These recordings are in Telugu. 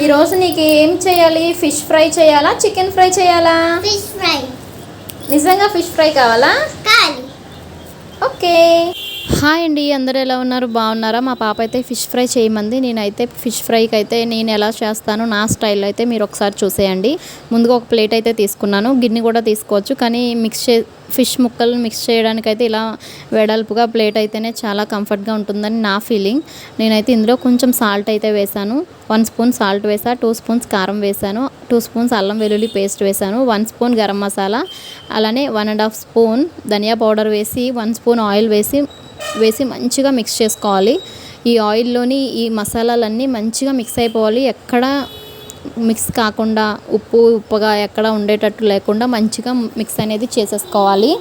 ఈరోజు నీకు ఏం చేయాలి? ఫిష్ ఫ్రై చేయాలా? చికెన్ ఫ్రై చేయాలా? Fish fry. నిజంగా ఫిష్ ఫ్రై కావాలా. ఓకే. హాయ్ అండి అందరూ ఎలా ఉన్నారు? బాగున్నారా? మా పాప అయితే ఫిష్ ఫ్రై చేయమంది. నేనైతే ఫిష్ ఫ్రైకి అయితే నేను ఎలా చేస్తాను నా స్టైల్ అయితే మీరు ఒకసారి చూసేయండి. ముందుగా ఒక ప్లేట్ అయితే తీసుకున్నాను. గిన్నె కూడా తీసుకోవచ్చు. కానీ మిక్స్ చే ఫిష్ ముక్కలు మిక్స్ చేయడానికైతే ఇలా వెడల్పుగా ప్లేట్ అయితేనే చాలా కంఫర్ట్గా ఉంటుందని నా ఫీలింగ్. నేనైతే ఇందులో కొంచెం సాల్ట్ అయితే వేశాను. వన్ స్పూన్ సాల్ట్ వేసా టూ స్పూన్స్ కారం వేశాను టూ స్పూన్స్ అల్లం వెల్లుల్లి పేస్ట్ వేశాను వన్ స్పూన్ గరం మసాలా అలానే వన్ అండ్ హాఫ్ స్పూన్ ధనియా పౌడర్ వేసి వన్ స్పూన్ ఆయిల్ వేసి వేసి మంచిగా మిక్స్ చేసుకోవాలి. ఈ ఆయిల్లోని ఈ మసాలాలన్నీ మంచిగా మిక్స్ అయిపోవాలి. ఎక్కడ మిక్స్ కాకుండా ఉప్పు ఉప్పుగా ఎక్కడ ఉండేటట్టు లేకుండా మంచిగా మిక్స్ అనేది చేసేసుకోవాలి.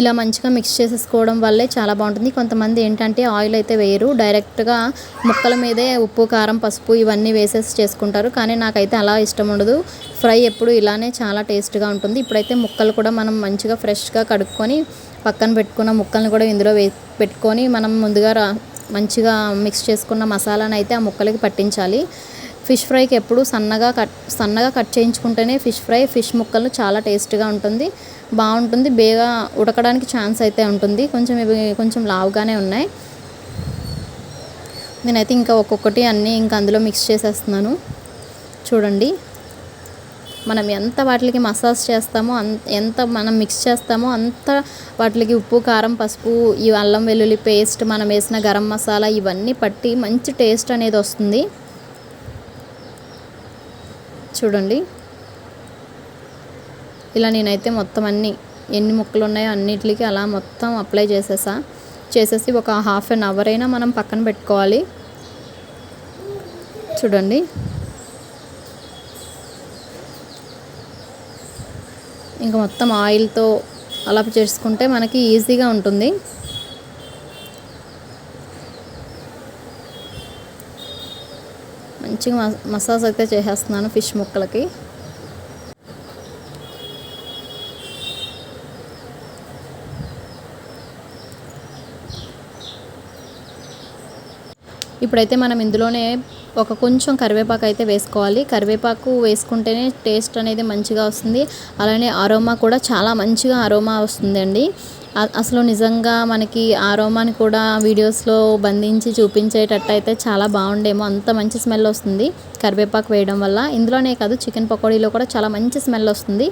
ఇలా మంచిగా మిక్స్ చేసేసుకోవడం వల్లే చాలా బాగుంటుంది. కొంతమంది ఏంటంటే ఆయిల్ అయితే వేయరు. డైరెక్ట్గా ముక్కల మీదే ఉప్పు కారం పసుపు ఇవన్నీ వేసేసి చేసుకుంటారు. కానీ నాకైతే అలా ఇష్టం ఉండదు. ఫ్రై ఎప్పుడు ఇలానే చాలా టేస్ట్గా ఉంటుంది. ఇప్పుడైతే ముక్కలు కూడా మనం మంచిగా ఫ్రెష్గా కడుక్కొని పక్కన పెట్టుకున్న ముక్కల్ని కూడా ఇందులో వే పెట్టుకొని మనం ముందుగా రా మంచిగా మిక్స్ చేసుకున్న మసాలాను అయితే ఆ ముక్కలకి పట్టించాలి. ఫిష్ ఫ్రైకి ఎప్పుడు సన్నగా కట్ సన్నగా కట్ చేయించుకుంటేనే ఫిష్ ఫ్రై ఫిష్ ముక్కలు చాలా టేస్ట్గా ఉంటుంది. బాగుంటుంది. బేగా ఉడకడానికి ఛాన్స్ అయితే ఉంటుంది. కొంచెం ఇవి కొంచెం లావుగానే ఉన్నాయి. నేనైతే ఇంకా ఒక్కొక్కటి అన్నీ ఇంకా అందులో మిక్స్ చేసేస్తున్నాను. చూడండి. మనం ఎంత వాటికి మసాజ్ చేస్తామో ఎంత మనం మిక్స్ చేస్తామో అంత వాటికి ఉప్పు కారం పసుపు ఈ అల్లం వెల్లుల్లి పేస్ట్ మనం వేసిన గరం మసాలా ఇవన్నీ పట్టి మంచి టేస్ట్ అనేది వస్తుంది. చూడండి. ఇలా నేనైతే మొత్తం అన్ని ఎన్ని ముక్కలు ఉన్నాయో అన్నిటికి అలా మొత్తం అప్లై చేసేసా. చేసేసి ఒక హాఫ్ అన్ అవర్ అయినా మనం పక్కన పెట్టుకోవాలి. చూడండి. ఇంకా మొత్తం ఆయిల్తో అలా చేసుకుంటే మనకి ఈజీగా ఉంటుంది. మంచిగా మస మసాజ్ అయితే చేసేస్తున్నాను ఫిష్ ముక్కలకి. ఇప్పుడైతే మనం ఇందులోనే ఒక కొంచెం కరివేపాకు అయితే వేసుకోవాలి. కరివేపాకు వేసుకుంటేనే టేస్ట్ అనేది మంచిగా వస్తుంది. అలానే అరోమా కూడా చాలా మంచిగా అరోమా వస్తుందండి. అసలు నిజంగా మనకి ఆరోమాని కూడా వీడియోస్లో బంధించి చూపించేటట్టు అయితే చాలా బాగుండేమో. అంత మంచి స్మెల్ వస్తుంది కరివేపాకు వేయడం వల్ల. ఇందులోనే కాదు చికెన్ పకోడీలో కూడా చాలా మంచి స్మెల్ వస్తుంది.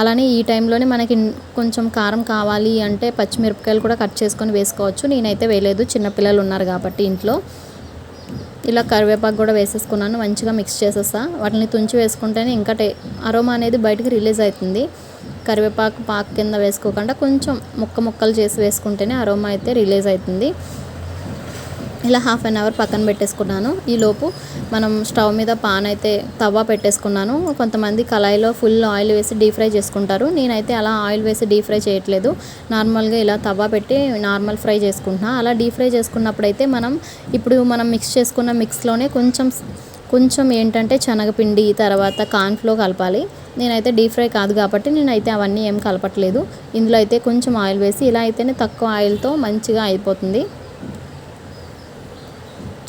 అలానే ఈ టైంలోనే మనకి కొంచెం కారం కావాలి అంటే పచ్చిమిరపకాయలు కూడా కట్ చేసుకొని వేసుకోవచ్చు. నేనైతే వేయలేదు. చిన్నపిల్లలు ఉన్నారు కాబట్టి ఇంట్లో. ఇలా కరివేపాకు కూడా వేసేసుకున్నాను మంచిగా మిక్స్ చేసేస్తా వాటిని తుంచి వేసుకుంటేనే ఇంకా టే అరోమా అనేది బయటకు రిలీజ్ అవుతుంది కరివేపాకు పాకు కింద వేసుకోకుండా కొంచెం ముక్క ముక్కలు చేసి వేసుకుంటేనే అరోమా అయితే రిలీజ్ అవుతుంది. ఇలా హాఫ్ అన్ అవర్ పక్కన పెట్టేసుకున్నాను. ఈలోపు మనం స్టవ్ మీద పాన్ అయితే తవ్వ పెట్టేసుకున్నాను. కొంతమంది కళాయిలో ఫుల్ ఆయిల్ వేసి డీప్ ఫ్రై చేసుకుంటారు. నేనైతే అలా ఆయిల్ వేసి డీప్ ఫ్రై చేయట్లేదు. నార్మల్గా ఇలా తవ్వ పెట్టి నార్మల్ ఫ్రై చేసుకుంటున్నా. అలా డీప్ ఫ్రై చేసుకున్నప్పుడైతే మనం ఇప్పుడు మనం మిక్స్ చేసుకున్న మిక్స్లోనే కొంచెం కొంచెం ఏంటంటే శనగపిండి తర్వాత కార్న్ఫ్లో కలపాలి. నేనైతే డీప్ ఫ్రై కాదు కాబట్టి నేనైతే అవన్నీ ఏం కలపట్లేదు. ఇందులో అయితే కొంచెం ఆయిల్ వేసి ఇలా అయితేనే తక్కువ ఆయిల్తో మంచిగా అయిపోతుంది.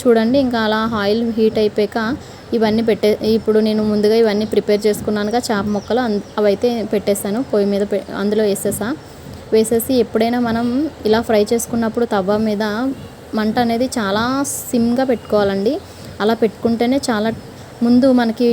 చూడండి ఇంకా అలా ఆయిల్ హీట్ అయిపోయాక ఇవన్నీ పెట్టే ఇప్పుడు నేను ముందుగా ఇవన్నీ ప్రిపేర్ చేసుకున్నానుగా చేప ముక్కలు అవైతే పెట్టేశాను పొయ్యి మీద పె- అందులో వేసేసా. వేసేసి ఎప్పుడైనా మనం ఇలా ఫ్రై చేసుకున్నప్పుడు తవ్వ మీద మంట అనేది చాలా సిమ్గా పెట్టుకోవాలండి. అలా పెట్టుకుంటేనే చాలా ముందు మనకి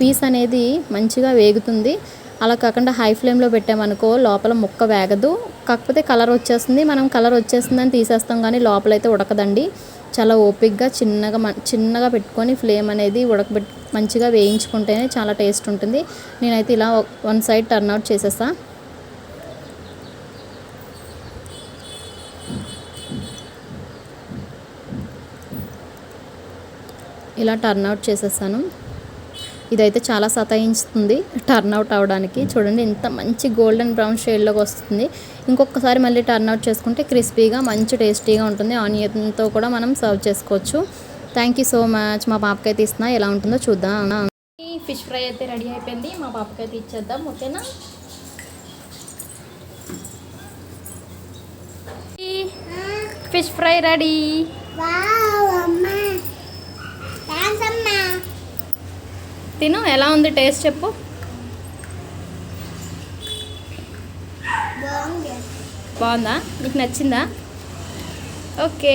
పీస్ అనేది మంచిగా వేగుతుంది. అలా కాకుండా హై ఫ్లేమ్లో పెట్టామనుకో లోపల ముక్క వేగదు. కాకపోతే కలర్ వచ్చేస్తుంది మనం కలర్ వచ్చేస్తుందని తీసేస్తాం కానీ లోపలైతే ఉడకదండి. చాలా ఓపిక్గా చిన్నగా మ- చిన్నగా పెట్టుకొని ఫ్లేమ్ అనేది ఉడకబెట్టి మంచిగా వేయించుకుంటేనే చాలా టేస్ట్ ఉంటుంది. నేనైతే ఇలా వన్ సైడ్ టర్న్ అవుట్ చేసేసా ఇలా టర్న్ అవుట్ చేసేసాను ఇదైతే చాలా సతాయిస్తుంది టర్న్ అవుట్ అవడానికి. చూడండి ఇంత మంచి గోల్డెన్ బ్రౌన్ షేడ్లోకి వస్తుంది. ఇంకొకసారి మళ్ళీ టర్న్ అవుట్ చేసుకుంటే క్రిస్పీగా మంచి టేస్టీగా ఉంటుంది. ఆనియన్తో కూడా మనం సర్వ్ చేసుకోవచ్చు. థ్యాంక్ యూ సో మచ్ మా పాపకైతే ఇస్తున్నా. ఎలా ఉంటుందో చూద్దాం. ఫిష్ ఫ్రై అయితే రెడీ అయిపోయింది. మా పాపకైతే ఇచ్చేద్దాం. ఓకేనా? ఫిష్ ఫ్రై రెడీ తిను ఎలా ఉంది టేస్ట్ చెప్పు. బాగుంది. నీకు నచ్చిందా? ఓకే.